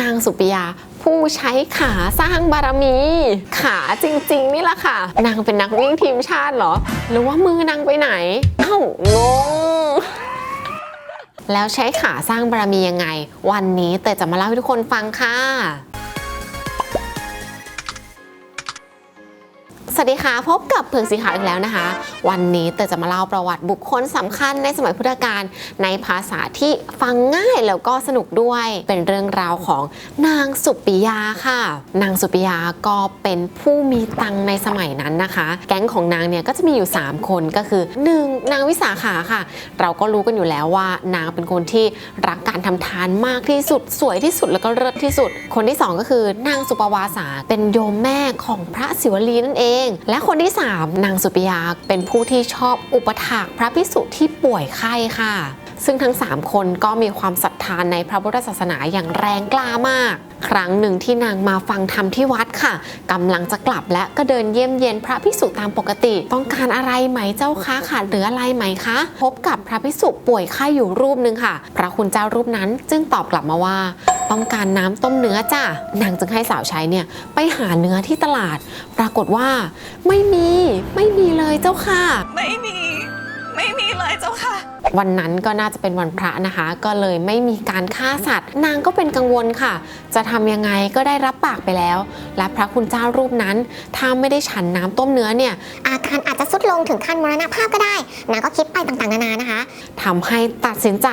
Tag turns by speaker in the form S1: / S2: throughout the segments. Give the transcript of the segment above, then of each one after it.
S1: นางสุปิยาผู้ใช้ขาสร้างบารมี ขาจริง ๆ นี่แหละค่ะ นางเป็นนักวิ่งทีมชาติเหรอ หรือว่ามือนางไปไหน เอ้างงแล้วใช้ขาสร้างบารมียังไง วันนี้เตยจะมาเล่าให้ทุกคนฟังค่ะ สวัสดีค่ะ พบกับเพืองสีขาวอีกแล้วนะคะ วันนี้เตยจะมาเล่าประวัติบุคคลสำคัญในสมัยพุทธกาลในภาษาที่ฟังง่ายแล้วก็สนุกด้วยเป็นเรื่องราวของนางสุปิยาค่ะ นางสุปิยาก็เป็นผู้มีตังในสมัยนั้นนะคะ แก๊งของนางเนี่ยก็จะมีอยู่ 3 คนก็คือ 1. นางวิสาขาค่ะ เราก็รู้กันอยู่แล้วว่านางเป็นคนที่รักการทำทานมากที่สุดสวยที่สุดแล้วก็เลิศที่สุด คนที่สองก็คือนางสุปวาสาเป็นโยมแม่ของพระศิวลีนั่นเองและคนที่ 3 นางสุปิยาเป็นผู้ที่ชอบอุปถากพระพิสุที่ป่วยไข้ค่ะ ซึ่งทั้ง 3 คนก็มีความศรัทธานในพระพุทธศาสนาอย่างแรงกล้ามาก ครั้งหนึ่งที่นางมาฟังธรรมที่วัดค่ะกำลังจะกลับและก็เดินเยี่ยมเยียนพระภิกษุตามปกติ ต้องการอะไรไหมเจ้าคะขาดหรืออะไรไหมคะ พบกับพระภิกษุป่วยไข้อยู่รูปหนึ่งค่ะ พระคุณเจ้ารูปนั้นจึงตอบกลับมาว่า ต้องการน้ำต้มเนื้อจ้ะนางจึงให้สาวใช้เนี่ยไปหาเนื้อที่ตลาด ปรากฏว่า ไม่มี ไม่มีเลยเจ้าค่ะ
S2: ไม่มี ไม่มีเลยเจ้าค่ะ
S1: วันนั้นก็น่าจะเป็นวันพระนะคะ ก็เลยไม่มีการฆ่าสัตว์ นางก็เป็นกังวลค่ะ จะทำยังไงก็ได้รับปากไปแล้ว และพระคุณเจ้ารูปนั้นถ้าไม่ได้ฉันน้ำต้มเนื้อเนี่ย
S3: อาการอาจจะสุดลงถึงขั้นมรณภาพก็ได้นางก็คิดไปต่างๆนานานะคะ
S1: ทำให้ตัดสินใจ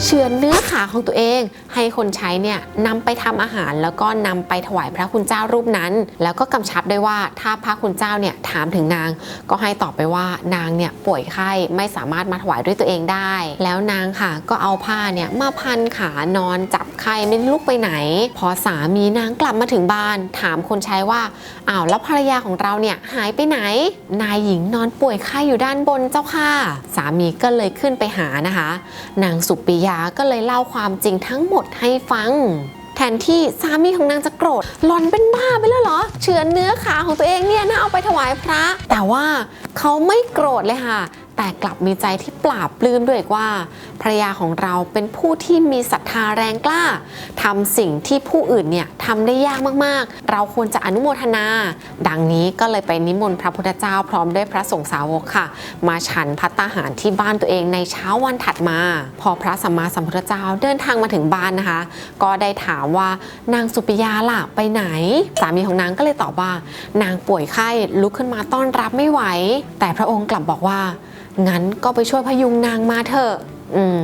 S1: เฉือนเนื้อขาของตัวเอง ให้คนใช้เนี่ยนำไปทำอาหารแล้วก็นำไปถวายพระคุณเจ้ารูปนั้น แล้วก็กำชับด้วยว่าถ้าพระคุณเจ้าเนี่ยถามถึงนาง ก็ให้ตอบไปว่านางเนี่ยป่วยไข้ไม่สามารถมาถวายด้วยตัวเองได้ แล้วนางค่ะก็เอาผ้าเนี่ยมาพันขานอนจับไข้ไม่ลุกไปไหน พอสามีนางกลับมาถึงบ้าน ถามคนใช้ว่าอ้าวแล้วภรรยาของเราเนี่ยหายไปไหน นายหญิงนอนป่วยไข้อยู่ด้านบนเจ้าค่ะ สามีก็เลยขึ้นไปหานะคะ นางสุปิยาก็เลยเล่าความจริงทั้งหมดให้ฟัง แทนที่สามีของนางจะโกรธหลอนเป็นบ้าไปแล้วเหรอ เฉือนเนื้อขาของตัวเองเนี่ยนะเอาไปถวายพระ แต่ว่าเขาไม่โกรธเลยค่ะ แต่กลับมีใจที่ปราบปลื้มด้วยว่าภรรยาของเราเป็นผู้ที่มีศรัทธาแรงกล้าทำสิ่งที่ผู้อื่นเนี่ยทำได้ยากมากๆ เราควรจะอนุโมทนา ดังนี้ก็เลยไปนิมนต์พระพุทธเจ้าพร้อมด้วยพระสงฆ์สาวกค่ะ มาฉันพัตตาหารที่บ้านตัวเองในเช้าวันถัดมา พอพระสัมมาสัมพุทธเจ้าเดินทางมาถึงบ้านนะคะ ก็ได้ถามว่านางสุปิยาล่ะไปไหน สามีของนางก็เลยตอบว่า นางป่วยไข้ลุกขึ้นมาต้อนรับไม่ไหว แต่พระองค์กลับบอกว่า งั้นก็ไปช่วยพยุงนางมาเถอะอืม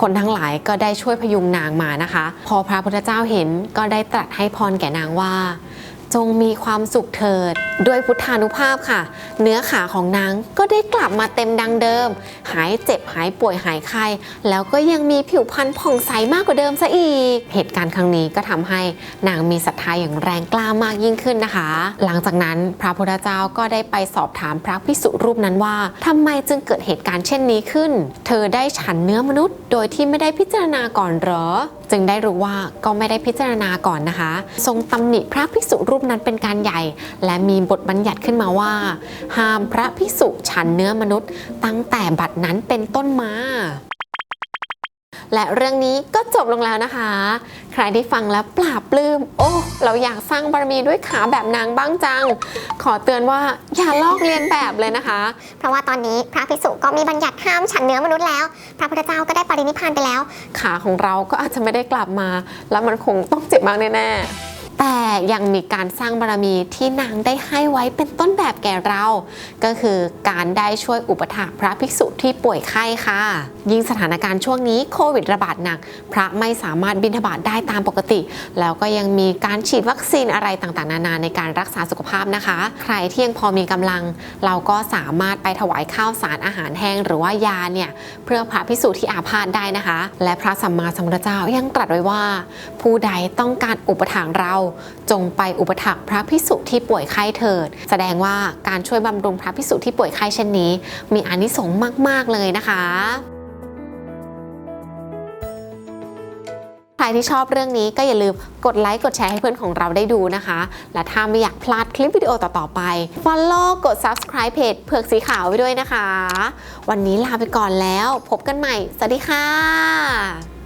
S1: คนทั้งหลายก็ได้ช่วยพยุงนางมานะคะ พอพระพุทธเจ้าเห็นก็ได้ตรัสให้พรแก่นางว่า จงมีความสุขเถิด ด้วยพุทธานุภาพค่ะ เนื้อขาของนางก็ได้กลับมาเต็มดังเดิม หายเจ็บหายป่วยหายไข้แล้วก็ยังมีผิวพรรณผ่องใสมากกว่าเดิมซะอีก เหตุการณ์ครั้งนี้ก็ทำให้นางมีศรัทธาอย่างแรงกล้ามากยิ่งขึ้นนะคะ หลังจากนั้นพระพุทธเจ้าก็ได้ไปสอบถามพระภิกษุรูปนั้นว่าทำไมจึงเกิดเหตุการณ์เช่นนี้ขึ้น เธอได้ฉันเนื้อมนุษย์ โดยที่ไม่ได้พิจารณาก่อนหรอ จึงได้รู้ว่าก็ไม่ได้พิจารณาก่อนนะคะ ทรงตำหนิพระภิกษุรูปนั้นเป็นการใหญ่ และมีบทบัญญัติขึ้นมาว่า ห้ามพระภิกษุฉันเนื้อมนุษย์ ตั้งแต่บัดนั้นเป็นต้นมา และเรื่องนี้ก็จบลงแล้วนะคะ ใครที่ฟังแล้วปราบปลื้ม โอ้ เราอยากสร้างบารมีด้วยขาแบบนางบ้างจัง ขอเตือนว่าอย่าลอกเลียนแบบเลยนะคะ
S3: เพราะว่าตอนนี้พระภิกษุก็มีบัญญัติห้ามฉันเนื้อมนุษย์แล้ว พระพุทธเจ้าก็ได้ปรินิพพานไปแล้ว
S1: ขาของเราก็อาจจะไม่ได้กลับมา แล้วมันคงต้องเจ็บมากแน่ๆแต่ ยังมีการสร้างบารมีที่นางได้ให้ไว้เป็นต้นแบบแก่เรา ก็คือการได้ช่วยอุปถากพระภิกษุที่ป่วยไข้ค่ะ ยิ่งสถานการณ์ช่วงนี้โควิดระบาดหนัก พระไม่สามารถบิณฑบาตได้ตามปกติ แล้วก็ยังมีการฉีดวัคซีนอะไรต่างๆ นานาในการรักษาสุขภาพนะคะ ใครที่ยังพอมีกำลัง เราก็สามารถไปถวายข้าวสารอาหารแห้ง หรือว่ายาเนี่ยเพื่อพระภิกษุที่อาพาธได้นะคะ และพระสัมมาสัมพุทธเจ้ายังตรัสไว้ว่า ผู้ใดต้องการอุปถัมภ์เรา จงไปอุปถัมภ์พระภิกษุที่ป่วยไข้เถิด แสดงว่าการช่วยบำรุงพระภิกษุที่ป่วยไข้เช่นนี้ มีอานิสงส์มาก ๆ เลยนะคะใครที่ชอบเรื่องนี้ก็อย่าลืมกดไลค์กดแชร์ให้เพื่อนของเราได้ดูนะคะ และถ้าไม่อยากพลาดคลิปวิดีโอต่อ ๆ ไป Follow กด Subscribe เพจเผือกสีขาวไว้ด้วยนะคะ วันนี้ลาไปก่อนแล้ว พบกันใหม่ สวัสดีค่ะ